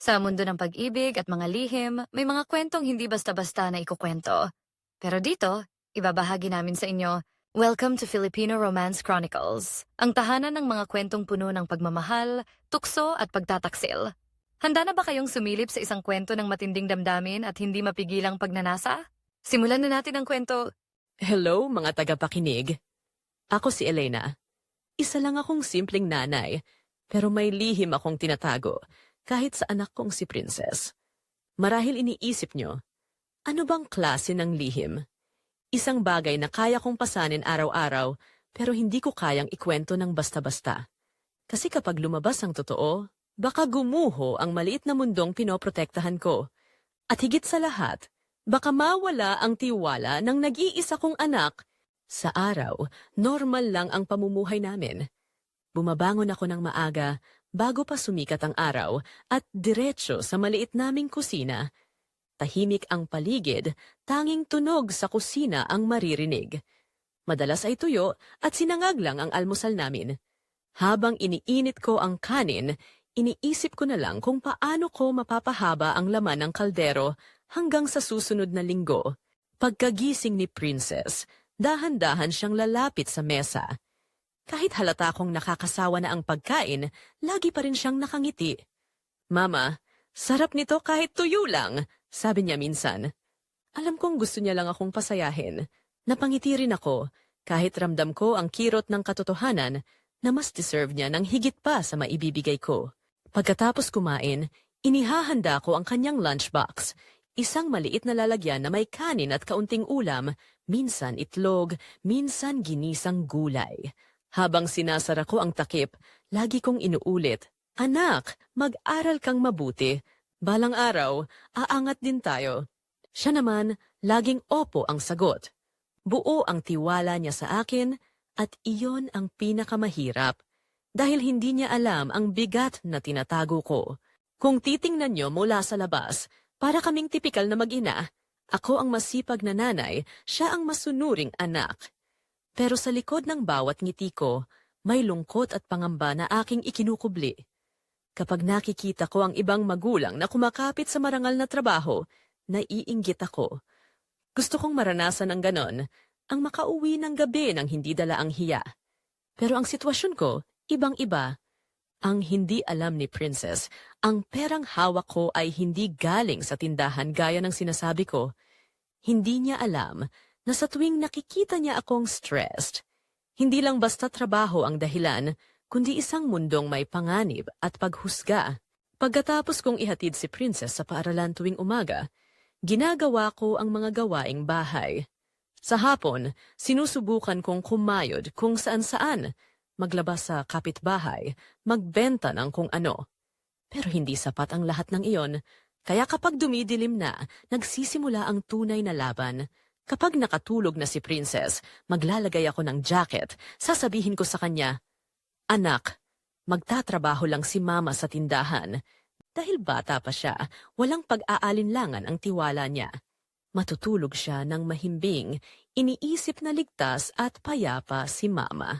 Sa mundo ng pag-ibig at mga lihim, may mga kwentong hindi basta-basta na ikukwento. Pero dito, ibabahagi namin sa inyo, Welcome to Filipino Romance Chronicles, ang tahanan ng mga kwentong puno ng pagmamahal, tukso at pagtataksil. Handa na ba kayong sumilip sa isang kwento ng matinding damdamin at hindi mapigilang pagnanasa? Simulan na natin ang kwento. Hello, mga tagapakinig. Ako si Elena. Isa lang akong simpleng nanay, pero may lihim akong tinatago, kahit sa anak kong si Princess. Marahil iniisip nyo, ano bang klase ng lihim? Isang bagay na kaya kong pasanin araw-araw, pero hindi ko kayang ikwento ng basta-basta. Kasi kapag lumabas ang totoo, baka gumuho ang maliit na mundong pinoprotektahan ko. At higit sa lahat, baka mawala ang tiwala ng nag-iisa kong anak. Sa araw, normal lang ang pamumuhay namin. Bumabangon ako ng maaga bago pa sumikat ang araw at diretso sa maliit naming kusina. Tahimik ang paligid, tanging tunog sa kusina ang maririnig. Madalas ay tuyo at sinangag lang ang almusal namin. Habang iniinit ko ang kanin, iniisip ko na lang kung paano ko mapapahaba ang laman ng kaldero hanggang sa susunod na linggo. Pagkagising ni Princess, dahan-dahan siyang lalapit sa mesa. Kahit halata kong nakakasawa na ang pagkain, lagi pa rin siyang nakangiti. Mama, sarap nito kahit tuyo lang, sabi niya minsan. Alam kong gusto niya lang akong pasayahin. Napangiti rin ako, kahit ramdam ko ang kirot ng katotohanan na mas deserve niya ng higit pa sa maibibigay ko. Pagkatapos kumain, inihahanda ko ang kanyang lunchbox, isang maliit na lalagyan na may kanin at kaunting ulam, minsan itlog, minsan ginisang gulay. Habang sinasara ko ang takip, lagi kong inuulit, Anak, mag-aral kang mabuti. Balang araw, aangat din tayo. Siya naman, laging opo ang sagot. Buo ang tiwala niya sa akin at iyon ang pinakamahirap dahil hindi niya alam ang bigat na tinatago ko. Kung titingnan niyo mula sa labas, para kaming tipikal na mag-ina, ako ang masipag na nanay, siya ang masunuring anak. Pero sa likod ng bawat ngiti ko, may lungkot at pangamba na aking ikinukubli. Kapag nakikita ko ang ibang magulang na kumakapit sa marangal na trabaho, naiinggit ako. Gusto kong maranasan ang ganon, ang makauwi ng gabi nang hindi dala ang hiya. Pero ang sitwasyon ko, ibang-iba. Ang hindi alam ni Princess, ang perang hawak ko ay hindi galing sa tindahan gaya ng sinasabi ko. Hindi niya alam na sa tuwing nakikita niya akong stressed, hindi lang basta trabaho ang dahilan, kundi isang mundong may panganib at paghusga. Pagkatapos kong ihatid si Princess sa paaralan tuwing umaga, ginagawa ko ang mga gawaing bahay. Sa hapon, sinusubukan kong kumayod kung saan-saan, maglabas sa kapitbahay, magbenta ng kung ano. Pero hindi sapat ang lahat ng iyon, kaya kapag dumidilim na, nagsisimula ang tunay na laban. Kapag nakatulog na si Princess, maglalagay ako ng jacket, sasabihin ko sa kanya, Anak, magtatrabaho lang si Mama sa tindahan. Dahil bata pa siya, walang pag-aalinlangan ang tiwala niya. Matutulog siya ng mahimbing, iniisip na ligtas at payapa si Mama.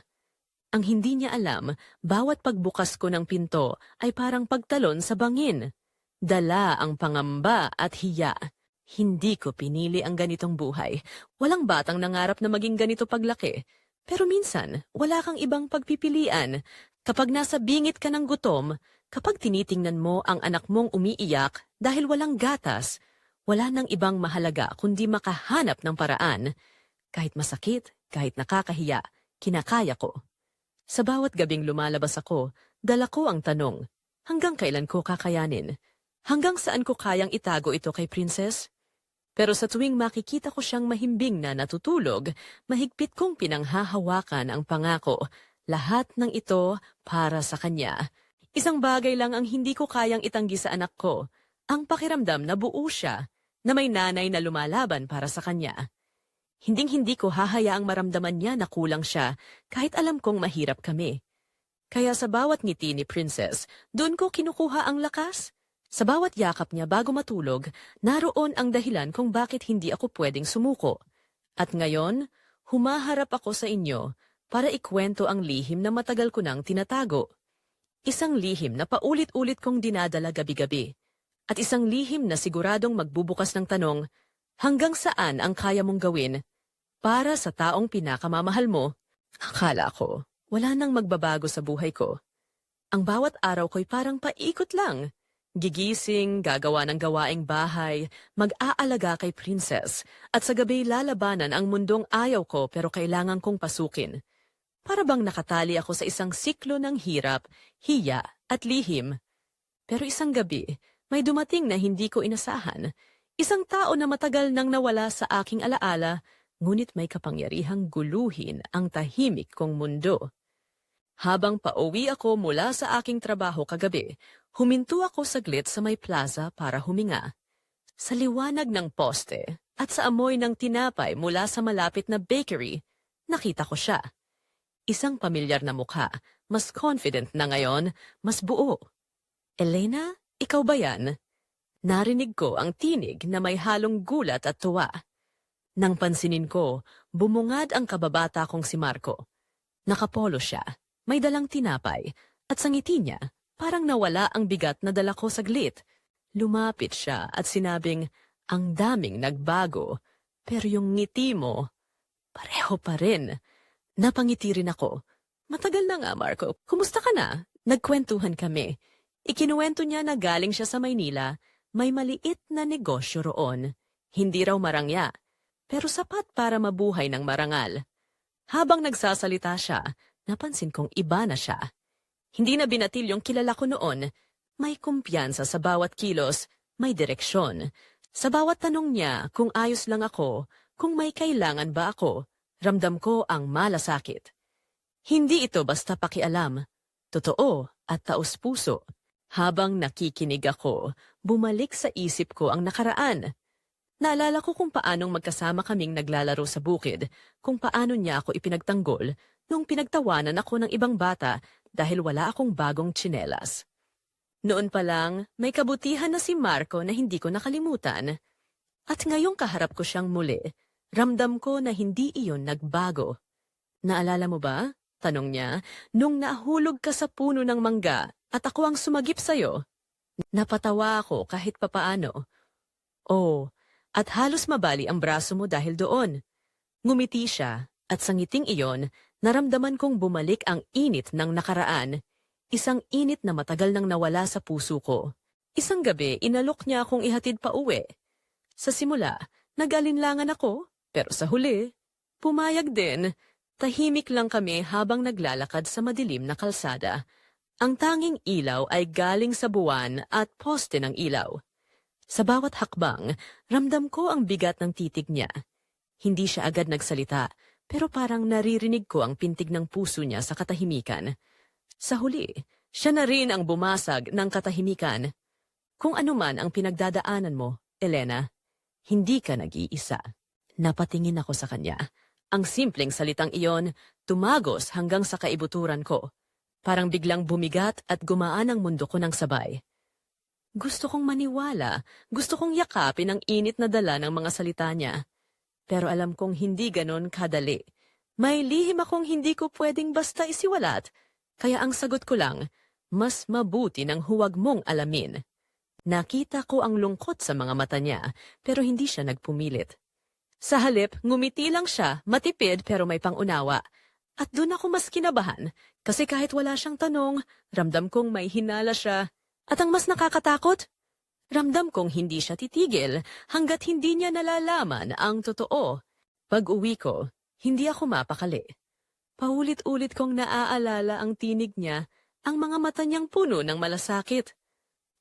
Ang hindi niya alam, bawat pagbukas ko ng pinto ay parang pagtalon sa bangin. Dala ang pangamba at hiya. Hindi ko pinili ang ganitong buhay. Walang batang nangarap na maging ganito paglaki. Pero minsan, wala kang ibang pagpipilian. Kapag nasa bingit ka ng gutom, kapag tinitingnan mo ang anak mong umiiyak dahil walang gatas, wala nang ibang mahalaga kundi makahanap ng paraan. Kahit masakit, kahit nakakahiya, kinakaya ko. Sa bawat gabing lumalabas ako, dala ko ang tanong, hanggang kailan ko kakayanin? Hanggang saan ko kayang itago ito kay Princess? Pero sa tuwing makikita ko siyang mahimbing na natutulog, mahigpit kong pinanghahawakan ang pangako. Lahat ng ito para sa kanya. Isang bagay lang ang hindi ko kayang itanggi sa anak ko. Ang pakiramdam na buo siya, na may nanay na lumalaban para sa kanya. Hinding-hindi ko hahayaang maramdaman niya na kulang siya, kahit alam kong mahirap kami. Kaya sa bawat ngiti ni Princess, doon ko kinukuha ang lakas. Sa bawat yakap niya bago matulog, naroon ang dahilan kung bakit hindi ako pwedeng sumuko. At ngayon, humaharap ako sa inyo para ikwento ang lihim na matagal ko nang tinatago. Isang lihim na paulit-ulit kong dinadala gabi-gabi. At isang lihim na siguradong magbubukas ng tanong, hanggang saan ang kaya mong gawin para sa taong pinakamamahal mo? Akala ko, wala nang magbabago sa buhay ko. Ang bawat araw ko'y parang paikot lang. Gigising, gagawa ng gawaing bahay, mag-aalaga kay princess, at sa gabi lalabanan ang mundong ayaw ko pero kailangan kong pasukin. Para bang nakatali ako sa isang siklo ng hirap, hiya, at lihim. Pero isang gabi, may dumating na hindi ko inasahan. Isang tao na matagal nang nawala sa aking alaala, ngunit may kapangyarihang guluhin ang tahimik kong mundo. Habang pauwi ako mula sa aking trabaho kagabi, huminto ako saglit sa may plaza para huminga. Sa liwanag ng poste at sa amoy ng tinapay mula sa malapit na bakery, nakita ko siya. Isang pamilyar na mukha, mas confident na ngayon, mas buo. Elena, ikaw ba yan? Narinig ko ang tinig na may halong gulat at tuwa. Nang pansinin ko, bumungad ang kababata kong si Marco. Nakapolo siya, may dalang tinapay, at sa ngiti niya, parang nawala ang bigat na dala ko saglit. Lumapit siya at sinabing, ang daming nagbago, pero yung ngiti mo, pareho pa rin. Napangiti rin ako. Matagal na nga, Marco. Kumusta ka na? Nagkwentuhan kami. Ikinuwento niya na galing siya sa Maynila, may maliit na negosyo roon. Hindi raw marangya, pero sapat para mabuhay ng marangal. Habang nagsasalita siya, napansin kong iba na siya. Hindi na binatil yung kilala ko noon. May kumpiyansa sa bawat kilos, may direksyon. Sa bawat tanong niya kung ayos lang ako, kung may kailangan ba ako, ramdam ko ang malasakit. Hindi ito basta pakialam. Totoo at taos-puso. Habang nakikinig ako, bumalik sa isip ko ang nakaraan. Naalala ko kung paanong magkasama kaming naglalaro sa bukid, kung paano niya ako ipinagtanggol nung pinagtawanan ako ng ibang bata dahil wala akong bagong tsinelas. Noon pa lang, may kabutihan na si Marco na hindi ko nakalimutan. At ngayong kaharap ko siyang muli, ramdam ko na hindi iyon nagbago. Naalala mo ba? Tanong niya, nung nahulog ka sa puno ng mangga at ako ang sumagip sa'yo. Napatawa ako kahit papaano. Oh, at halos mabali ang braso mo dahil doon. Ngumiti siya at sa ngiting iyon, naramdaman kong bumalik ang init ng nakaraan. Isang init na matagal nang nawala sa puso ko. Isang gabi, inalok niya akong ihatid pa uwi. Sa simula, nag-alinlangan ako, pero sa huli, pumayag din. Tahimik lang kami habang naglalakad sa madilim na kalsada. Ang tanging ilaw ay galing sa buwan at poste ng ilaw. Sa bawat hakbang, ramdam ko ang bigat ng titig niya. Hindi siya agad nagsalita, pero parang naririnig ko ang pintig ng puso niya sa katahimikan. Sa huli, siya na rin ang bumasag ng katahimikan. Kung ano man ang pinagdadaanan mo, Elena, hindi ka nag-iisa. Napatingin ako sa kanya. Ang simpleng salitang iyon, tumagos hanggang sa kaibuturan ko. Parang biglang bumigat at gumaan ang mundo ko ng sabay. Gusto kong maniwala, gusto kong yakapin ang init na dala ng mga salita niya. Pero alam kong hindi ganon kadali. May lihim akong hindi ko pwedeng basta isiwalat, kaya ang sagot ko lang, mas mabuti nang huwag mong alamin. Nakita ko ang lungkot sa mga mata niya, pero hindi siya nagpumilit. Sa halip, ngumiti lang siya, matipid pero may pangunawa. At doon ako mas kinabahan, kasi kahit wala siyang tanong, ramdam kong may hinala siya. At ang mas nakakatakot, ramdam kong hindi siya titigil hanggat hindi niya nalalaman ang totoo. Pag uwi ko, hindi ako mapakali. Paulit-ulit kong naaalala ang tinig niya, ang mga mata niyang puno ng malasakit.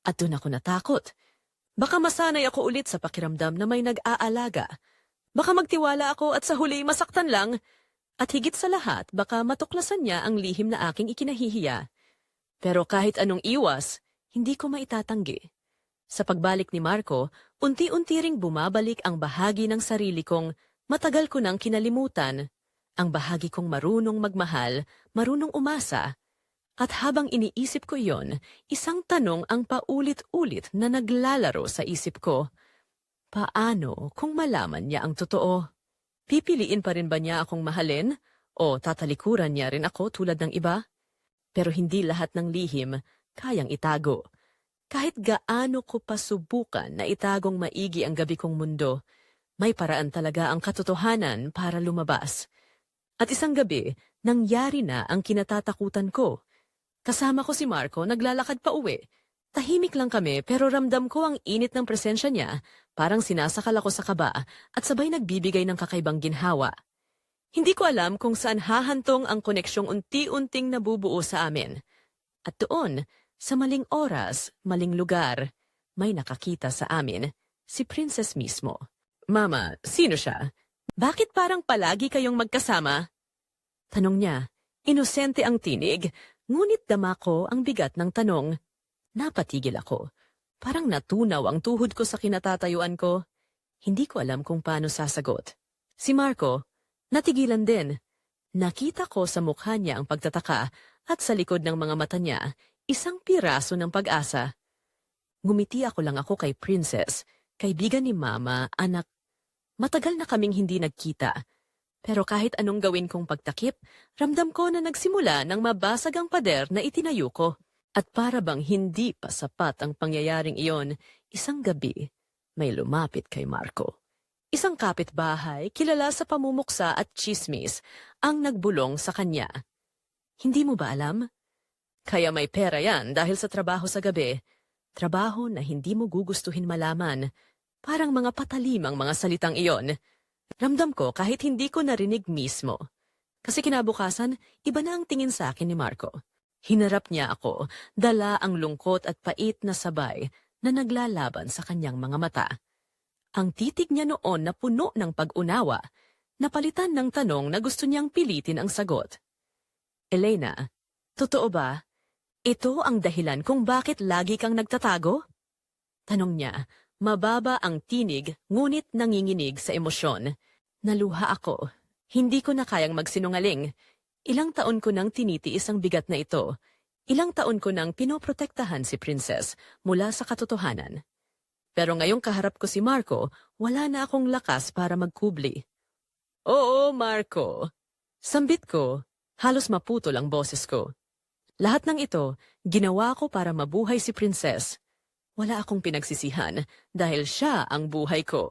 At doon ako natakot. Baka masanay ako ulit sa pakiramdam na may nag-aalaga. Baka magtiwala ako at sa huli masaktan lang. At higit sa lahat, baka matuklasan niya ang lihim na aking ikinahihiya. Pero kahit anong iwas, hindi ko maitatanggi. Sa pagbalik ni Marco, unti-unti ring bumabalik ang bahagi ng sarili kong matagal ko nang kinalimutan. Ang bahagi kong marunong magmahal, marunong umasa. At habang iniisip ko iyon, isang tanong ang paulit-ulit na naglalaro sa isip ko. Paano kung malaman niya ang totoo? Pipiliin pa rin ba niya akong mahalin? O tatalikuran niya rin ako tulad ng iba? Pero hindi lahat ng lihim kayang itago. Kahit gaano ko pasubukan na itagong maigi ang gabi kong mundo, may paraan talaga ang katotohanan para lumabas. At isang gabi, nangyari na ang kinatatakutan ko. Kasama ko si Marco, naglalakad pa uwi. Tahimik lang kami pero ramdam ko ang init ng presensya niya, parang sinasakal ako sa kaba at sabay nagbibigay ng kakaibang ginhawa. Hindi ko alam kung saan hahantong ang koneksyong unti-unting nabubuo sa amin. At doon, sa maling oras, maling lugar, may nakakita sa amin, si Princess mismo. Mama, sino siya? Bakit parang palagi kayong magkasama? Tanong niya. Inosente ang tinig, ngunit dama ko ang bigat ng tanong. Napatigil ako. Parang natunaw ang tuhod ko sa kinatatayuan ko. Hindi ko alam kung paano sasagot. Si Marco, natigilan din. Nakita ko sa mukha niya ang pagtataka at sa likod ng mga mata niya, isang piraso ng pag-asa. Ngumiti ako lang ako kay Princess, kaibigan ni Mama, anak. Matagal na kaming hindi nagkita. Pero kahit anong gawin kong pagtakip, ramdam ko na nagsimula ng mabasag ang pader na itinayo ko. At para bang hindi pa sapat ang pangyayaring iyon, isang gabi, may lumapit kay Marco. Isang kapitbahay, kilala sa pamumuksa at chismis, ang nagbulong sa kanya. Hindi mo ba alam? Kaya may pera yan dahil sa trabaho sa gabi. Trabaho na hindi mo gugustuhin malaman. Parang mga patalim ang mga salitang iyon. Ramdam ko kahit hindi ko narinig mismo. Kasi kinabukasan, iba na ang tingin sa akin ni Marco. Hinarap niya ako, dala ang lungkot at pait na sabay na naglalaban sa kanyang mga mata. Ang titig niya noon na puno ng pag-unawa, napalitan ng tanong na gusto niyang pilitin ang sagot. Elena, totoo ba? Ito ang dahilan kung bakit lagi kang nagtatago? Tanong niya, mababa ang tinig ngunit nanginginig sa emosyon. Naluha ako. Hindi ko na kayang magsinungaling. Ilang taon ko nang tinitiis ang bigat na ito. Ilang taon ko nang pinoprotektahan si Princess mula sa katotohanan. Pero ngayong kaharap ko si Marco, wala na akong lakas para magkubli. Oo, Marco. Sambit ko, halos maputol ang boses ko. Lahat ng ito, ginawa ko para mabuhay si Princess. Wala akong pinagsisihan dahil siya ang buhay ko.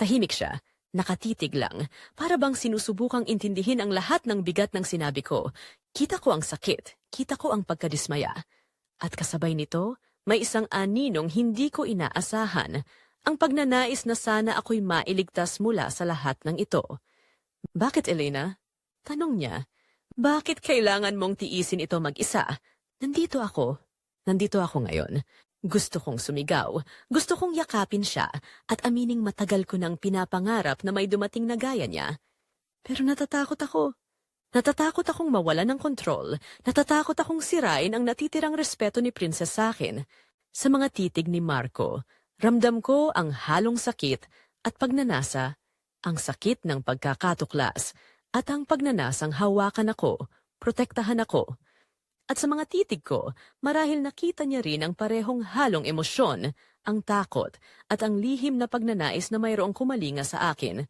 Tahimik siya, nakatitig lang, para bang sinusubukang intindihin ang lahat ng bigat ng sinabi ko. Kita ko ang sakit, kita ko ang pagkadismaya. At kasabay nito, may isang aninong hindi ko inaasahan, ang pagnanais na sana ako'y mailigtas mula sa lahat ng ito. Bakit, Elena? Tanong niya. Bakit kailangan mong tiisin ito mag-isa? Nandito ako. Nandito ako ngayon. Gusto kong sumigaw. Gusto kong yakapin siya at amining matagal ko nang pinapangarap na may dumating na gaya niya. Pero natatakot ako. Natatakot akong mawala ng kontrol. Natatakot akong sirain ang natitirang respeto ni Princess sa akin. Sa mga titig ni Marco, ramdam ko ang halong sakit at pagnanasa, ang sakit ng pagkakatuklas, at ang pagnanasang hawakan ako, protektahan ako. At sa mga titig ko, marahil nakita niya rin ang parehong halong emosyon, ang takot, at ang lihim na pagnanais na mayroong kumalinga sa akin.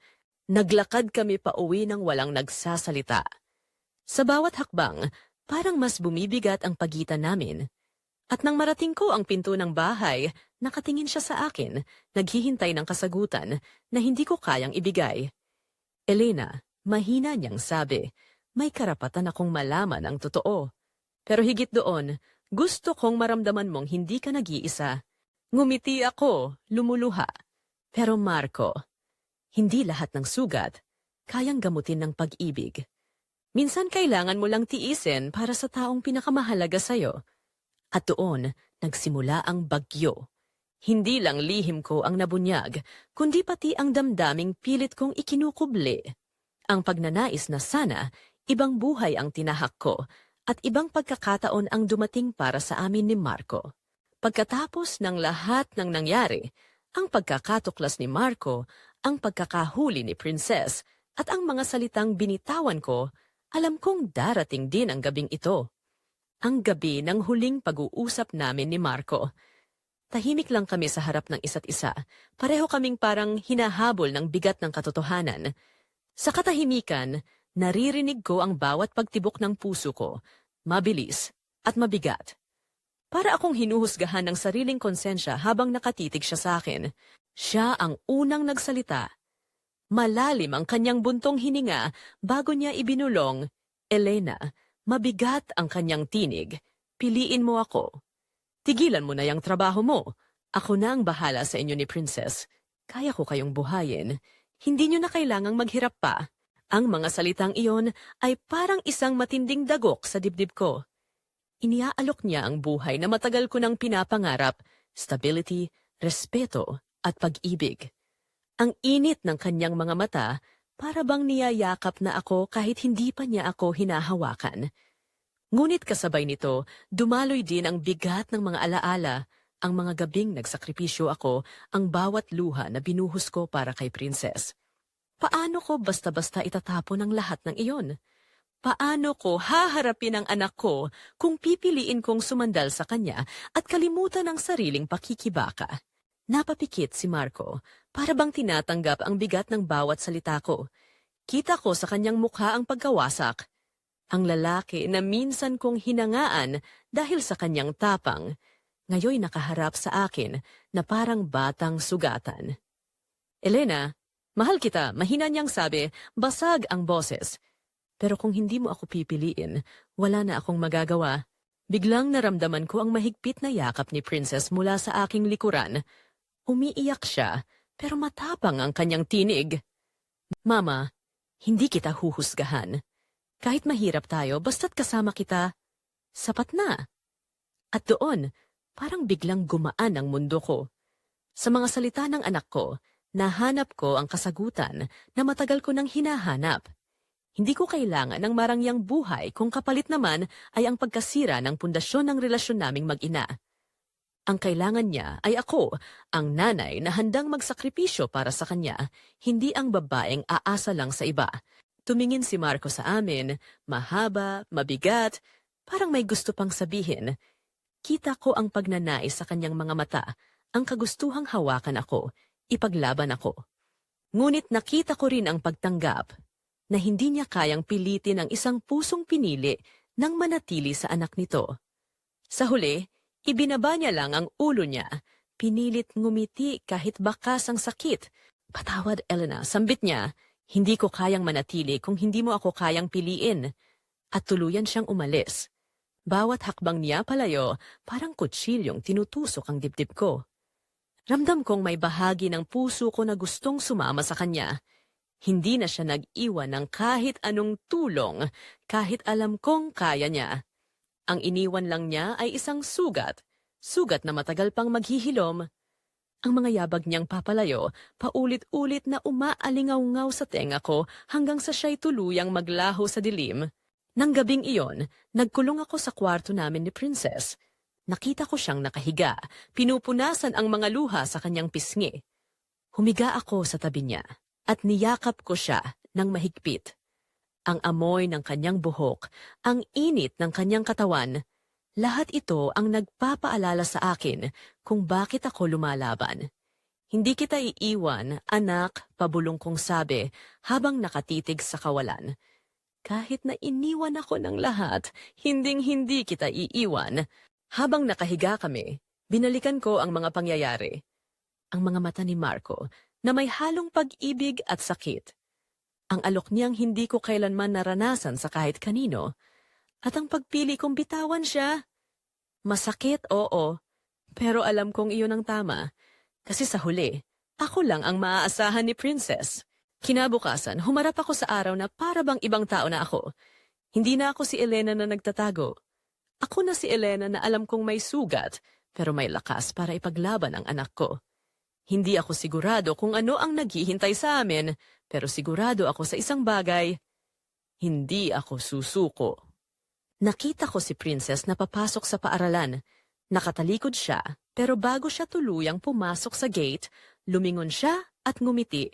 Naglakad kami pa uwi ng walang nagsasalita. Sa bawat hakbang, parang mas bumibigat ang pagitan namin. At nang marating ko ang pinto ng bahay, nakatingin siya sa akin, naghihintay ng kasagutan na hindi ko kayang ibigay. Elena, mahina niyang sabi, may karapatan akong malaman ang totoo. Pero higit doon, gusto kong maramdaman mong hindi ka nag-iisa. Ngumiti ako, lumuluha. Pero Marco, hindi lahat ng sugat kayang gamutin ng pag-ibig. Minsan kailangan mo lang tiisin para sa taong pinakamahalaga sa'yo. At doon, nagsimula ang bagyo. Hindi lang lihim ko ang nabunyag, kundi pati ang damdaming pilit kong ikinukubli. Ang pagnanais na sana, ibang buhay ang tinahak ko, at ibang pagkakataon ang dumating para sa amin ni Marco. Pagkatapos ng lahat ng nangyari, ang pagkakatuklas ni Marco, ang pagkakahuli ni Princess, at ang mga salitang binitawan ko, alam kong darating din ang gabing ito. Ang gabi ng huling pag-uusap namin ni Marco. Tahimik lang kami sa harap ng isa't isa. Pareho kaming parang hinahabol ng bigat ng katotohanan. Sa katahimikan, naririnig ko ang bawat pagtibok ng puso ko, mabilis at mabigat. Para akong hinuhusgahan ng sariling konsensya habang nakatitig siya sa akin. Siya ang unang nagsalita. Malalim ang kanyang buntong hininga bago niya ibinulong, Elena, mabigat ang kanyang tinig. Piliin mo ako. Tigilan mo na yung trabaho mo. Ako na ang bahala sa inyo ni Princess. Kaya ko kayong buhayin. Hindi nyo na kailangang maghirap pa. Ang mga salitang iyon ay parang isang matinding dagok sa dibdib ko. Iniaalok niya ang buhay na matagal ko nang pinapangarap, stability, respeto, at pag-ibig. Ang init ng kanyang mga mata para bang niyayakap na ako kahit hindi pa niya ako hinahawakan. Ngunit kasabay nito, dumaloy din ang bigat ng mga alaala, ang mga gabing nagsakripisyo ako, ang bawat luha na binuhos ko para kay Princess. Paano ko basta-basta itatapon ang lahat ng iyon? Paano ko haharapin ang anak ko kung pipiliin kong sumandal sa kanya at kalimutan ang sariling pakikibaka? Napapikit si Marco para bang tinatanggap ang bigat ng bawat salita ko. Kita ko sa kanyang mukha ang pagkawasak. Ang lalaki na minsan kong hinangaan dahil sa kanyang tapang, ngayoy nakaharap sa akin na parang batang sugatan. Elena, mahal kita, mahina niyang sabi, basag ang boses. Pero kung hindi mo ako pipiliin, wala na akong magagawa. Biglang naramdaman ko ang mahigpit na yakap ni Princess mula sa aking likuran. Umiiyak siya, pero matapang ang kanyang tinig. Mama, hindi kita huhusgahan. Kahit mahirap tayo, basta't kasama kita, sapat na. At doon, parang biglang gumaan ang mundo ko. Sa mga salita ng anak ko, nahanap ko ang kasagutan na matagal ko nang hinahanap. Hindi ko kailangan ng marangyang buhay kung kapalit naman ay ang pagkasira ng pundasyon ng relasyon naming mag-ina. Ang kailangan niya ay ako, ang nanay na handang magsakripisyo para sa kanya, hindi ang babaeng aasa lang sa iba. Tumingin si Marco sa amin, mahaba, mabigat, parang may gusto pang sabihin. Kita ko ang pagnanais sa kanyang mga mata, ang kagustuhang hawakan ako, ipaglaban ako. Ngunit nakita ko rin ang pagtanggap na hindi niya kayang pilitin ang isang pusong pinili nang manatili sa anak nito. Sa huli, ibinaba niya lang ang ulo niya, pinilit ngumiti kahit bakas ang sakit. Patawad, Elena, sambit niya, hindi ko kayang manatili kung hindi mo ako kayang piliin. At tuluyan siyang umalis. Bawat hakbang niya palayo, parang kutsilyong tinutusok ang dibdib ko. Ramdam kong may bahagi ng puso ko na gustong sumama sa kanya. Hindi na siya nag-iwan ng kahit anong tulong, kahit alam kong kaya niya. Ang iniwan lang niya ay isang sugat, sugat na matagal pang maghihilom. Ang mga yabag niyang papalayo, paulit-ulit na umaalingaw-ngaw sa tenga ko hanggang sa siya'y tuluyang maglaho sa dilim. Nang gabing iyon, nagkulong ako sa kwarto namin ni Princess. Nakita ko siyang nakahiga, pinupunasan ang mga luha sa kanyang pisngi. Humiga ako sa tabi niya at niyakap ko siya ng mahigpit. Ang amoy ng kanyang buhok, ang init ng kanyang katawan, lahat ito ang nagpapaalala sa akin kung bakit ako lumalaban. Hindi kita iiwan, anak, pabulong kong sabi habang nakatitig sa kawalan. Kahit na iniwan ako ng lahat, hinding-hindi kita iiwan. Habang nakahiga kami, binalikan ko ang mga pangyayari. Ang mga mata ni Marco na may halong pag-ibig at sakit. Ang alok niyang hindi ko kailanman naranasan sa kahit kanino. At ang pagpili kong bitawan siya. Masakit, oo. Pero alam kong iyon ang tama. Kasi sa huli, ako lang ang maaasahan ni Princess. Kinabukasan, humarap ako sa araw na para bang ibang tao na ako. Hindi na ako si Elena na nagtatago. Ako na si Elena na alam kong may sugat, pero may lakas para ipaglaban ang anak ko. Hindi ako sigurado kung ano ang naghihintay sa amin, pero sigurado ako sa isang bagay. Hindi ako susuko. Nakita ko si Princess na papasok sa paaralan. Nakatalikod siya, pero bago siya tuluyang pumasok sa gate, lumingon siya at ngumiti.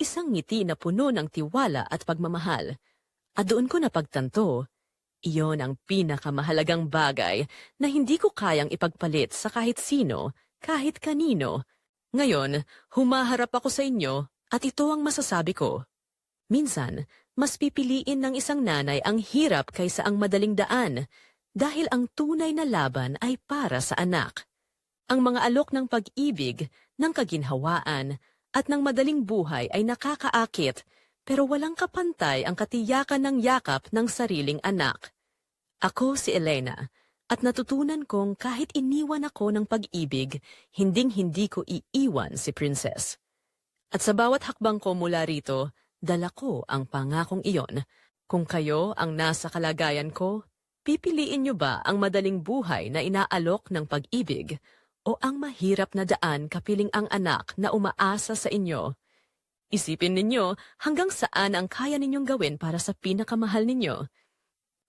Isang ngiti na puno ng tiwala at pagmamahal. At doon ko napagtanto, iyon ang pinakamahalagang bagay na hindi ko kayang ipagpalit sa kahit sino, kahit kanino. Ngayon, humaharap ako sa inyo at ito ang masasabi ko. Minsan, mas pipiliin ng isang nanay ang hirap kaysa ang madaling daan. Dahil ang tunay na laban ay para sa anak. Ang mga alok ng pag-ibig, ng kaginhawaan, at ng madaling buhay ay nakakaakit, pero walang kapantay ang katiyakan ng yakap ng sariling anak. Ako si Elena, at natutunan kong kahit iniwan ako ng pag-ibig, hinding-hindi ko iiwan si Princess. At sa bawat hakbang ko mula rito, dala ko ang pangakong iyon. Kung kayo ang nasa kalagayan ko, pipiliin niyo ba ang madaling buhay na inaalok ng pag-ibig o ang mahirap na daan kapiling ang anak na umaasa sa inyo? Isipin ninyo hanggang saan ang kaya ninyong gawin para sa pinakamahal ninyo.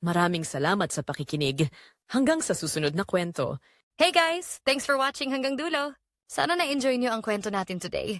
Maraming salamat sa pakikinig. Hanggang sa susunod na kwento. Hey guys! Thanks for watching hanggang dulo. Sana na-enjoy niyo ang kwento natin today.